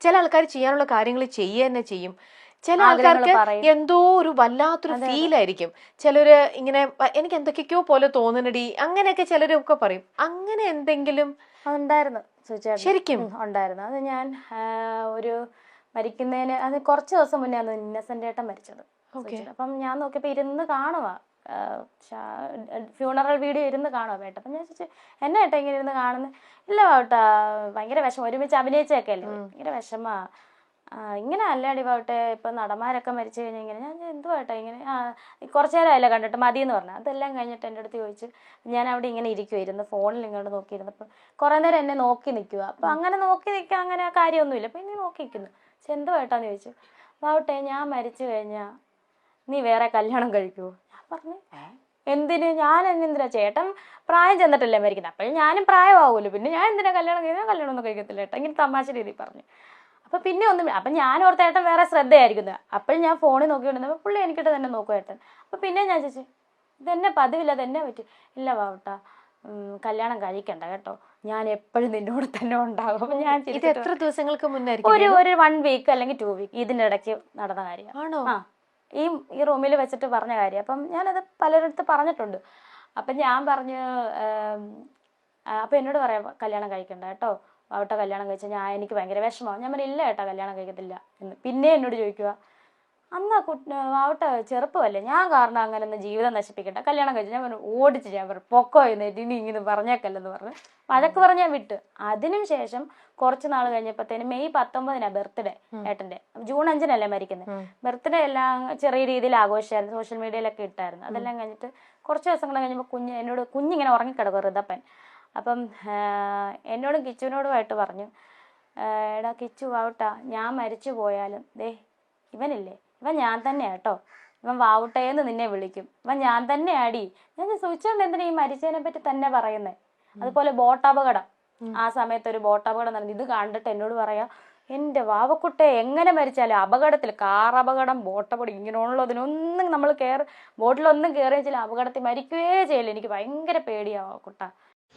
ചില ആൾക്കാർ ചെയ്യാനുള്ള കാര്യങ്ങൾ ചെയ്യുക തന്നെ ചെയ്യും. ചില ആൾക്കാർക്ക് എന്തോ ഒരു വല്ലാത്തൊരു ഫീൽ ആയിരിക്കും. ചിലര് ഇങ്ങനെ എനിക്ക് എന്തൊക്കെയോ പോലെ തോന്നണടി. അങ്ങനെയൊക്കെ ചിലരൊക്കെ പറയും. അങ്ങനെ എന്തെങ്കിലും ഉണ്ടായിരുന്നു ശരിക്കും? ഉണ്ടായിരുന്നു. അത് ഞാൻ ഒരു മരിക്കുന്നതിന് അത് കുറച്ച് ദിവസം മുന്നേ ആണ് ഇന്നസെന്റ് ഏട്ടൻ മരിച്ചത് അപ്പം ഞാൻ നോക്കിയപ്പോ ഇരുന്ന് കാണുക ഫ്യൂണറൽ വീഡിയോ ഇരുന്ന് കാണുമോ ബേട്ട അപ്പം ഞാൻ ചോദിച്ചു എന്നെ ഏട്ടാ ഇങ്ങനെ ഇരുന്ന് കാണുന്നത് ഇല്ല വേട്ടാ ഭയങ്കര വിഷമം. ഒരുമിച്ച് അഭിനയിച്ചൊക്കെ അല്ലേ? ഭയങ്കര വിഷമാ. ഇങ്ങനെ അല്ലാടി പാവട്ടെ ഇപ്പം നടന്മാരൊക്കെ മരിച്ചു കഴിഞ്ഞാൽ ഇങ്ങനെ. ഞാൻ എന്തുവാ ഏട്ടാ ഇങ്ങനെ? ആ കുറച്ചു നേരമല്ല കണ്ടിട്ട് മതി എന്ന് പറഞ്ഞു. അതെല്ലാം കഴിഞ്ഞിട്ട് എന്റെ അടുത്ത് ചോദിച്ചു ഞാൻ അവിടെ ഇങ്ങനെ ഇരിക്കുമായിരുന്നു ഫോണിൽ ഇങ്ങോട്ട് നോക്കിയിരുന്നപ്പോൾ കുറേ നേരം എന്നെ നോക്കി നിൽക്കുക അപ്പം അങ്ങനെ നോക്കി നിൽക്കാൻ അങ്ങനെ കാര്യമൊന്നുമില്ല. അപ്പം ഇനി നോക്കി നിൽക്കുന്നു പക്ഷെ എന്തുവാ ഏട്ടാന്ന് ചോദിച്ചു? പാവട്ടെ ഞാൻ മരിച്ചു കഴിഞ്ഞാൽ നീ വേറെ കല്യാണം കഴിക്കുമോ പറഞ്ഞു? എന്തിന്? ഞാൻ എന്തിനാ? ചേട്ടൻ പ്രായം ചെന്നിട്ടല്ലേ മരിക്കുന്നത് അപ്പോഴും ഞാനും പ്രായമാവുമല്ലോ. പിന്നെ ഞാൻ എന്തിനാ കല്യാണം കഴിക്കാൻ കല്യാണം ഒന്നും കഴിക്കത്തില്ല ഏട്ടാ ഇങ്ങനെ തമാശ രീതി പറഞ്ഞു. അപ്പൊ പിന്നെ ഒന്നും അപ്പം ഞാൻ ഓർത്ത ഏട്ടൻ വേറെ ശ്രദ്ധയായിരിക്കുന്നത് അപ്പോഴും ഞാൻ ഫോണിൽ നോക്കിക്കൊണ്ടിരുന്നപ്പോൾ പുള്ളി എനിക്കിട്ട് തന്നെ നോക്കും ഏട്ടൻ അപ്പൊ പിന്നെ ഞാൻ ചേച്ചി ഇതെന്നെ പതിവില്ല. ഇതെന്നെ പറ്റി. ഇല്ല വാവട്ടാ. കല്യാണം കഴിക്കണ്ട കേട്ടോ. ഞാൻ എപ്പോഴും നിന്നോട് തന്നെ ഉണ്ടാകും ഞാൻ ഇത് എത്ര ദിവസങ്ങൾക്ക് മുന്നേ ഒരു ഒരു വൺ വീക്ക് അല്ലെങ്കിൽ ടു വീക്ക് ഇതിനിടയ്ക്ക് നടന്ന കാര്യം. ആണോ? ആ. ഈ ഈ റൂമിൽ വെച്ചിട്ട് പറഞ്ഞ കാര്യം. അപ്പം ഞാനത് പലരടുത്ത് പറഞ്ഞിട്ടുണ്ട്. അപ്പം ഞാൻ പറഞ്ഞു അപ്പം എന്നോട് പറയാം കല്യാണം കഴിക്കണ്ട കേട്ടോ. അവിടെ കല്യാണം കഴിച്ചാൽ ഞാൻ എനിക്ക് ഭയങ്കര വിഷമമാണ് ഞാൻ പറഞ്ഞില്ല ഏട്ടാ കല്യാണം കഴിക്കത്തില്ല. എന്ന് പിന്നെ എന്നോട് ചോദിക്കുക അന്ന് ആ കുട്ടി ആവട്ടെ ചെറുപ്പമല്ലേ? ഞാൻ കാരണം അങ്ങനെ ഒന്ന് ജീവിതം നശിപ്പിക്കട്ടെ. കല്യാണം കഴിച്ചു ഞാൻ പറഞ്ഞു ഓടിച്ച് ഞാൻ പറഞ്ഞു പൊക്കോ എന്നിട്ട് ഇനി ഇങ്ങനെ പറഞ്ഞേക്കല്ലെന്ന് പറഞ്ഞു. വഴക്ക് പറഞ്ഞ് ഞാൻ വിട്ടു. അതിനും ശേഷം കുറച്ച് നാൾ കഴിഞ്ഞപ്പോഴത്തേന് മെയ് പത്തൊമ്പതിനാണ് ബർത്ത്ഡേ ഏട്ടന്റെ ജൂൺ അഞ്ചിനല്ലേ മരിക്കുന്നത് ബർത്ത്ഡേ എല്ലാം ചെറിയ രീതിയിൽ ആഘോഷിച്ചായിരുന്നു. സോഷ്യൽ മീഡിയയിലൊക്കെ ഇട്ടായിരുന്നു. അതെല്ലാം കഴിഞ്ഞിട്ട് കുറച്ച് ദിവസങ്ങൾ കഴിഞ്ഞപ്പോൾ കുഞ്ഞ് എന്നോട് കുഞ്ഞിങ്ങനെ ഉറങ്ങിക്കിടക്കും ഋതപ്പൻ അപ്പം എന്നോടും കിച്ചുവിനോടുമായിട്ട് പറഞ്ഞു എടാ കിച്ചു ആവട്ടാ ഞാൻ മരിച്ചു പോയാലും ദേ ഇവനില്ലേ? ഇവൻ ഞാൻ തന്നെയാ കേട്ടോ. ഇവൻ വാവുട്ടേന്ന് നിന്നെ വിളിക്കും. ഇവൻ ഞാൻ തന്നെ ആടി ഞാൻ സൂചിച്ചോണ്ട് എന്തിനാ ഈ മരിച്ചതിനെ പറ്റി തന്നെ പറയുന്നത് അതുപോലെ ബോട്ടപകടം. ആ സമയത്ത് ഒരു ബോട്ടപകടം നടന്നു ഇത് കണ്ടിട്ട് എന്നോട് പറയാ എന്റെ വാവക്കുട്ടെ എങ്ങനെ മരിച്ചാലും അപകടത്തിൽ കാർ അപകടം ബോട്ടപകടം ഇങ്ങനെയുള്ളതിനൊന്നും നമ്മൾ കയറി ബോട്ടിലൊന്നും കയറി വെച്ചാൽ അപകടത്തിൽ മരിക്കുകയേ ചെയ്യില്ല എനിക്ക് ഭയങ്കര പേടിയാ കുട്ട